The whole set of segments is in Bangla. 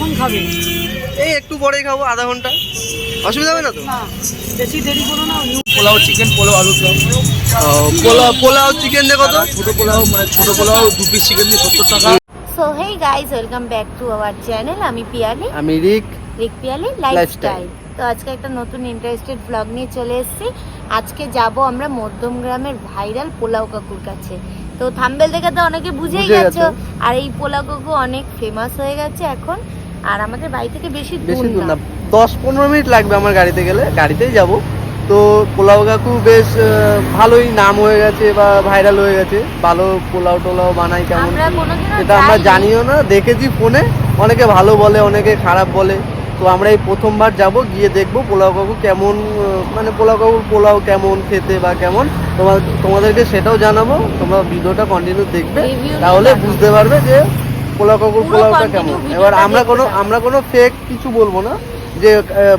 কখন খাবে? এই একটু পরেই খাব আধা ঘণ্টা। অসুবিধা হবে না তো? বেশি দেরি করো না পোলাও চিকেন পোলাও আলু পোলাও। পোলাও চিকেন দিয়ে কত? ছোট পোলাও মানে ছোট পোলাও দু পিস চিকেন দিয়ে সত্তর টাকা। So hey guys welcome back to our channel আমি পিয়ালি। আমি রিক। রিক পিয়ালি লাইফস্টাইল তো আজকে একটা নতুন ইন্টারেস্টেড ব্লগ নিয়ে চলে এসেছি। আজকে যাব আমরা মধ্যম গ্রামের ভাইরাল পোলাও কাকুর কাছে। তো থাম্বেল দেখে তো অনেকে বুঝেই বুঝে গেছো। গেছো। আর এই পোলাও কাকু অনেক ফেমাস হয়ে গেছে এখন। আর আমাদের বাড়ি থেকে বেশি বেশি দূর না। দশ পনেরো মিনিট লাগবে আমার গাড়িতে গেলে। গাড়িতেই যাব। তো পোলাও কাকু বেশ ভালোই নাম হয়ে গেছে বা ভাইরাল হয়ে গেছে। ভালো পোলাও টোলাও বানাই কেমন সেটা আমরা জানিও না দেখেছি ফোনে। অনেকে ভালো বলে অনেকে খারাপ বলে। তো আমরা এই প্রথমবার যাব গিয়ে দেখব পোলাও কাকু কেমন মানে পোলাও কাকুর পোলাও কেমন খেতে বা কেমন। তোমার তোমাদেরকে সেটাও জানাব। তোমরা ভিডিওটা কন্টিনিউ দেখবে। তাহলে বুঝতে পারবে যে পোলাও কাকুর পোলাওটা কেমন? এবার আমরা কোনো আমরা কোনো ফেক কিছু বলব না যে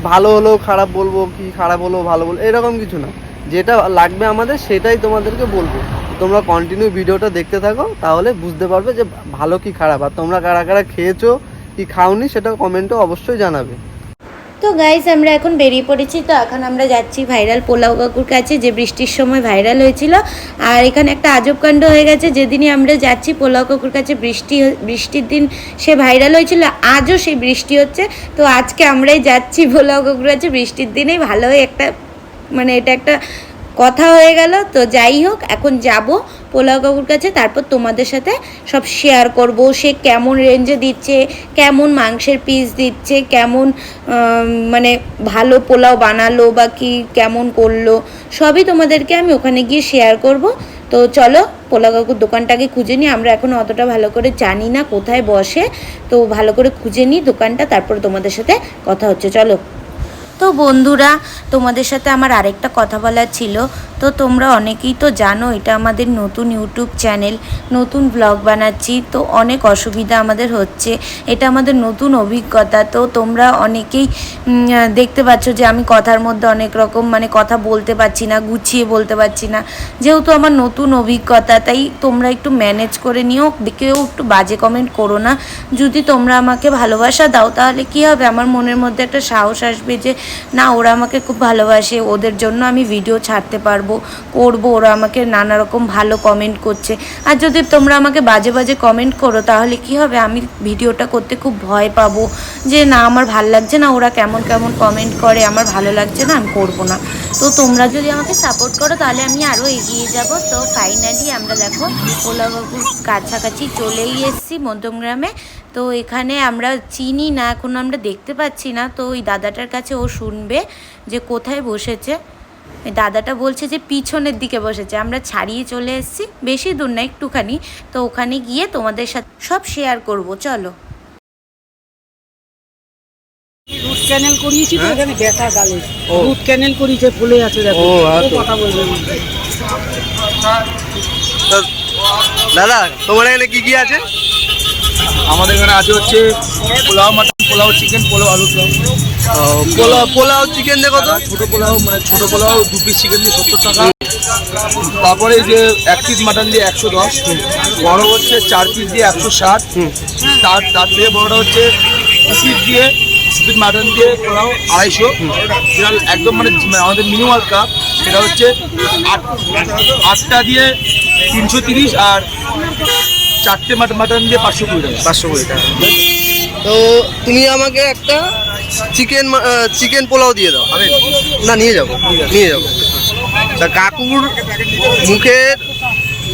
ভালো হলেও খারাপ বলব কি খারাপ হলেও ভালো বলব এরকম কিছু না। যেটা লাগবে আমাদের সেটাই তোমাদেরকে বলব। তোমরা কন্টিনিউ ভিডিওটা দেখতে থাকো তাহলে বুঝতে পারবে যে ভালো কি খারাপ। আর তোমরা কারা কারা খেয়েছো কি খাওনি সেটা কমেন্টে অবশ্যই জানাবে। তো গাইজ আমরা এখন বেরিয়ে পড়েছি তো এখন আমরা যাচ্ছি ভাইরাল পোলাও কাকুর কাছে, যে বৃষ্টির সময় ভাইরাল হয়েছিল। আর এখানে একটা আজব কাণ্ড হয়ে গেছে, যেদিনই আমরা যাচ্ছি পোলাও কাকুর কাছে, বৃষ্টি বৃষ্টির দিন সে ভাইরাল হয়েছিল, আজও সেই বৃষ্টি হচ্ছে। তো আজকে আমরাই যাচ্ছি পোলাও কাকুর কাছে, বৃষ্টির দিনেই ভালো একটা মানে এটা একটা কথা হয়ে গেল, তো যাই হোক, এখন যাব পোলাও কাকুর কাছে, তারপর তোমাদের সাথে সব শেয়ার করব, সে কেমন রেঞ্জে দিচ্ছে, কেমন মাংসের পিস দিচ্ছে, কেমন মানে ভালো পোলাও বানালো বা কি, কেমন করল, সবই তোমাদেরকে আমি ওখানে গিয়ে শেয়ার করব। তো চলো পোলাও কাকুর দোকানটাকে খুঁজে নিই, আমরা এখন অতটা ভালো করে জানি না কোথায় বসে, তো ভালো করে খুঁজে নিই দোকানটা, তারপর তোমাদের সাথে কথা হচ্ছে, চলো। তো বন্ধুরা, তোমাদের সাথে আমার আরেকটা কথা বলার ছিল। তো তোমরা অনেকেই তো জানো, এটা আমাদের নতুন ইউটিউব চ্যানেল নতুন ব্লগ বানাচ্ছি। তো অনেক অসুবিধা আমাদের হচ্ছে। এটা আমাদের নতুন অভিজ্ঞতা। তো তোমরা অনেকেই দেখতে পাচ্ছ যে আমি কথার মধ্যে অনেক রকম মানে কথা বলতে পারছি না, গুছিয়ে বলতে পারছি না। যেহেতু আমার নতুন অভিজ্ঞতা, তাই তোমরা একটু ম্যানেজ করে নিও। কেউ একটু বাজে কমেন্ট করো না। যদি তোমরা আমাকে ভালোবাসা দাও, তাহলে কি হবে? আমার মনের মধ্যে একটা সাহস আসবে যে না, ওরা আমাকে খুব ভালোবাসে, ওদের জন্য আমি ভিডিও ছাড়তে পারব, করব, ওরা আমাকে নানা রকম ভালো কমেন্ট করছে। আর যদি তোমরা আমাকে বাজে বাজে কমেন্ট করো, তাহলে কি হবে? আমি ভিডিওটা করতে খুব ভয় পাবো যে, না, আমার ভালো লাগছে না, ওরা কেমন কেমন কমেন্ট করে, আমার ভালো লাগছে না, আমি করব না। তো তোমরা যদি আমাকে সাপোর্ট করো, তাহলে আমি আরও এগিয়ে যাব। তো ফাইনালি আমরা দেখো ওলাবাবুর কাছাকাছি চলেই এসেছি মধ্যমগ্রামে তো এখানে আমরা চিনি না এখন আমরা দেখতে পাচ্ছি না। তো ওই দাদাটার কাছে ও শুনবে যে কোথায় বসেছে। ওই দাদাটা বলছে যে পিছনের দিকে বসেছে। আমরা ছাড়িয়ে চলে এসেছি বেশি দূর না একটুখানি। তো ওখানে গিয়ে তোমাদের সাথে সব শেয়ার করব চলো। রুট ক্যানেল করিয়েছি তো হ্যাঁ? এখানে ব্যথা গালে। রুট ক্যানেল করিয়েছে ফুলে আছে দেখো। ও, ও আচ্ছা। কথা বলবে দাদা তোমার এখানে কি কি আছে? আমাদের এখানে আছে হচ্ছে পোলাও মাটন পোলাও চিকেন পোলাও আলু পোলাও। পোলাও চিকেন দিয়ে কত? ছোটো পোলাও মানে ছোটো পোলাও দু পিস চিকেন দিয়ে সত্তর টাকা। তারপরে যে এক পিস মাটন দিয়ে একশো দশ বড় হচ্ছে চার পিস দিয়ে একশো ষাট। তার তার থেকে বড়টা হচ্ছে দু পিস দিয়ে পিস মাটন দিয়ে পোলাও আড়াইশো। যেটা একদম মানে মানে আমাদের মিনিমাল কাপ সেটা হচ্ছে আট আটটা দিয়ে তিনশো তিরিশ আর চারটে মাটন দিয়ে পাঁচশো কুড়ি টাকা। পাঁচশো কুড়ি টাকা। তো তুমি আমাকে একটা চিকেন চিকেন পোলাও দিয়ে দাও। হবে না নিয়ে যাব। নিয়ে যাব। তা কাকুর মুখের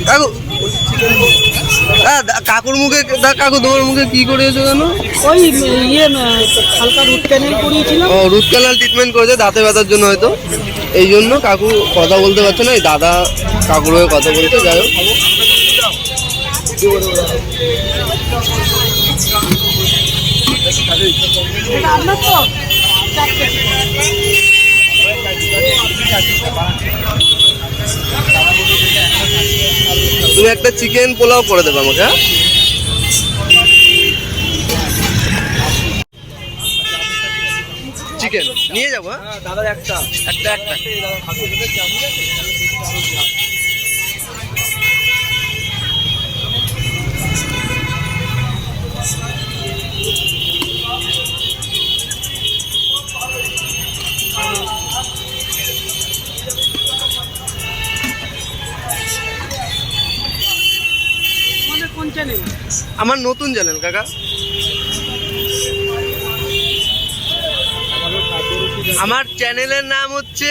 কাকু হ্যাঁ কাকুর মুখে দা কাকু তোমার মুখে কি করেছ জানো? ওই ইয়ে হালকা রুট ক্যানেল করিয়েছিলাম। ও রুট ক্যানাল ট্রিটমেন্ট করেছে দাঁতে ব্যথার জন্য হয়তো। এই জন্য কাকু কথা বলতে পারছে না এই দাদা কাকুর হয়ে কথা বলতে যাই হোক। তুমি একটা চিকেন পোলাও করে দেবে আমাকে হ্যাঁ? চিকেন নিয়ে যাব হ্যাঁ দাদার একটা। একটা একটা। আমার নতুন চ্যানেল কাকা। আমার চ্যানেলের নাম হচ্ছে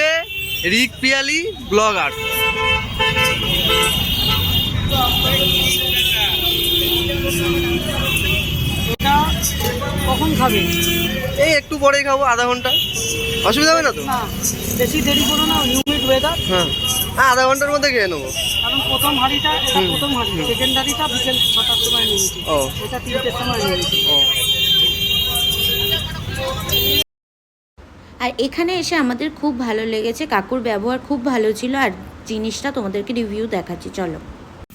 রিক পিয়ালি ব্লগার। কখন খাবে? এই একটু পরেই খাব আধা ঘণ্টা। অসুবিধা হবে না তো? বেশি দেরি করো না হিউমিড ওয়েদার হ্যাঁ। হ্যাঁ আধা ঘণ্টার মধ্যে খেয়ে নেব। কারণ প্রথম হাঁড়িটা এটা প্রথম হাঁড়ি সেকেন্ড হাঁড়িটা বিকেল ছটার সময় নিয়েছি। ও। এটা তিনটের সময় নিয়েছি। ও। আর এখানে এসে আমাদের খুব ভালো লেগেছে কাকুর ব্যবহার খুব ভালো ছিল আর জিনিসটা তোমাদেরকে রিভিউ দেখাচ্ছি চলো।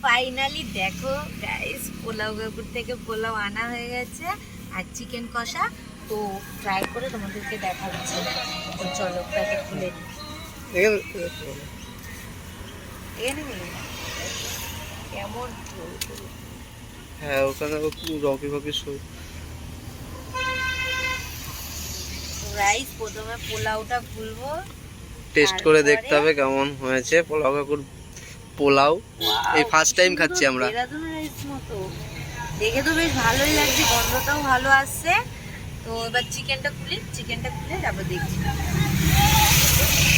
ফাইনালি দেখো গাইস পোলাও কাকুর থেকে পোলাও আনা হয়ে গেছে আর চিকেন কষা তো ট্রাই করে তোমাদেরকে দেখাচ্ছি। চলো প্যাকেট খুলে নিই। কেমন হ্যাঁ ওখানে একটু রকি ফকি শো রাইস প্রথমে পোলাওটা খুলবো টেস্ট করে দেখতে হবে কেমন হয়েছে। পোলাও কাকুর পোলাও। এই ফার্স্ট টাইম খাচ্ছি আমরা। দেখে তো বেশ ভালোই লাগছে গন্ধটাও ভালো আসছে। তো এবার চিকেনটা খুলি চিকেনটা খুলে তারপর দেখছি।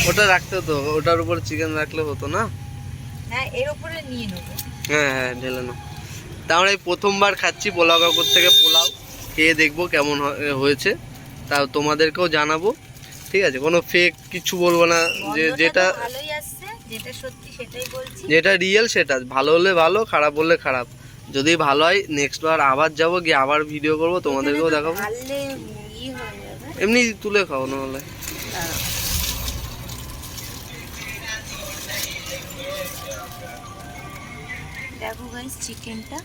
ওটা রাখতে হতো ওটার উপর চিকেন রাখলে হতো না? হ্যাঁ এর উপরে নিয়ে নেব। হ্যাঁ হ্যাঁ ঢেলে নাও। তা আমরা এই প্রথমবার খাচ্ছি পোলাও কাকুর থেকে পোলাও। খেয়ে দেখব কেমন হয়েছে। তা তোমাদেরকেও জানাব। ঠিক আছে কোনো ফেক কিছু বলব না যে যেটা যেটা সত্যি সেটাই বলছি। যেটা রিয়েল সেটা ভালো হলে ভালো খারাপ হলে খারাপ। যদি ভালো হয় নেক্সট বার আবার যাব গিয়ে আবার ভিডিও করব তোমাদেরকেও দেখাবো। ঢাললে ই যাবে। এমনি তুলে খাও নাহলে দেখো গাইস চিকেনটা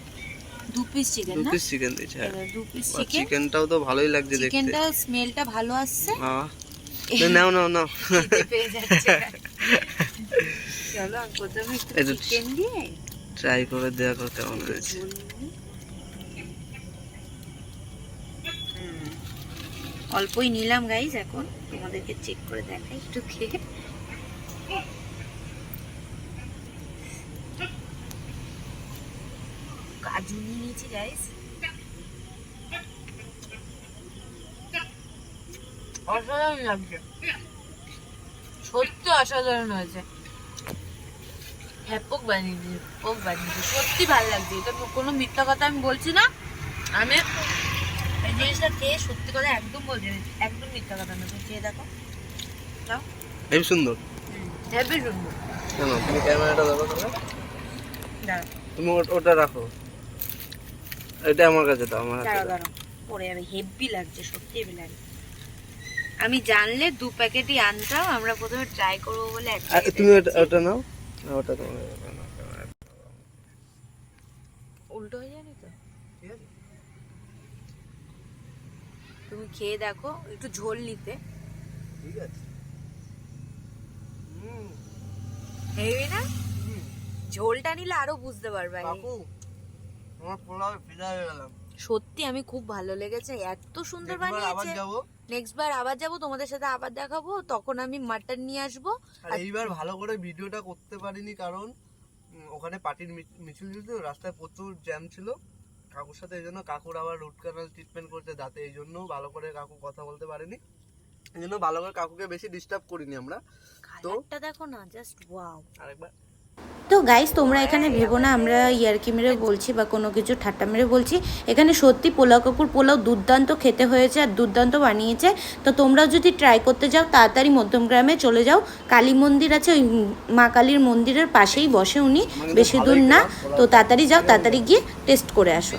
দু পিস চিকেন দু পিস চিকেন দিয়েছে হ্যাঁ। দু পিস চিকেন চিকেনটাও তো ভালোই লাগছে দেখতে। চিকেনটা স্মেলটা ভালো আসছে। আহ, নাও নাও নাও। পেয়ে যাচ্ছে। চলো প্রথমে একটু চিকেন দিয়ে ট্রাই করে দেখো কেমন হয়েছে। অল্পই নিলাম গাইজ এখন। তোমাদেরকে চেক করে দেখাই একটু খেয়ে। কাজু নিয়ে নিয়েছি অসাধারণ লাগছে। সত্যি অসাধারণ হয়েছে। হ্যাপক বানিয়ে দিয়েছে পোক বানিয়ে দিয়েছে সত্যি ভালো লাগছে। এটা কোনো মিথ্যা কথা আমি বলছি না। আমি এই জিনিসটা খেয়ে সত্যি কথা একদম বলছি একদম মিথ্যা কথা না। তুমি খেয়ে দেখো। হেবি সুন্দর। হেবি সুন্দর। কেন তুমি ক্যামেরাটা দেখো তুমি ওটা রাখো। এটা আমার কাছে দাও আমার হাতে দাঁড়াও দাঁড়াও। পরে হেভি লাগছে সত্যি হেভি লাগছে। আমি জানলে দু প্যাকেটই আনতাম আমরা প্রথমে ট্রাই করব বলে তুমি ওটা ওটা নাও। ওটা তোমার উল্টো হয়ে যায়নি তো? তুমি খেয়ে দেখো একটু ঝোল নিতে। ঠিক আছে। হেভি না? ঝোলটা নিলে আরও বুঝতে পারবে সত্যি আমি খুব ভালো লেগেছে এত সুন্দর বানিয়েছে। নেক্সট বার আবার যাব তোমাদের সাথে আবার দেখাবো তখন আমি মাটন নিয়ে আসব। আর এইবার ভালো করে ভিডিওটা করতে পারিনি কারণ ওখানে পার্টির মিছিল ছিল তো রাস্তায় প্রচুর জ্যাম ছিল। কাকুর সাথে এই জন্য কাকুর আবার রুট ক্যানাল ট্রিটমেন্ট করতে দাঁতে এই জন্য ভালো করে কাকু কথা বলতে পারেনি। এই জন্য ভালো করে কাকুকে বেশি ডিস্টার্ব করিনি আমরা। তো দেখো না জাস্ট ওয়াও আরেকবার। তো গাইস তোমরা এখানে ভেবো না আমরা ইয়ারকি মেরে বলছি বা কোনো কিছু ঠাট্টা মেরে বলছি। এখানে সত্যি পোলাও কাকুর পোলাও দুর্দান্ত খেতে হয়েছে আর দুর্দান্ত বানিয়েছে। তো তোমরাও যদি ট্রাই করতে যাও তাড়াতাড়ি মধ্যমগ্রামে চলে যাও। কালী মন্দির আছে ওই মা কালীর মন্দিরের পাশেই বসে উনি বেশি দূর না। তো তাড়াতাড়ি যাও তাড়াতাড়ি গিয়ে টেস্ট করে আসো।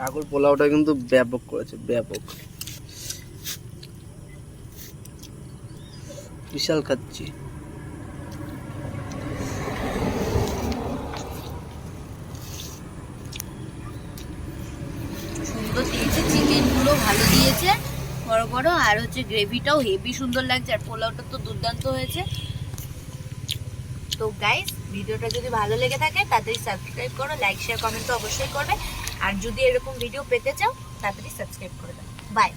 কাকুর পোলাওটা কিন্তু ব্যাপক করেছে ব্যাপক। বিশাল খাচ্ছি। সুন্দর দিয়েছে, চিকেনগুলো ভালো দিয়েছে, বড় বড়, আর হচ্ছে গ্রেভিটাও হেভি সুন্দর লাগছে, আর পোলাওটা তো দুর্দান্ত হয়েছে। তো গাইস ভিডিওটা যদি ভালো লেগে থাকে, তাড়াতাড়ি সাবস্ক্রাইব করো লাইক শেয়ার কমেন্ট তো অবশ্যই করবে। আর যদি এরকম ভিডিও পেতে চাও, তাড়াতাড়ি সাবস্ক্রাইব করে দাও। বাই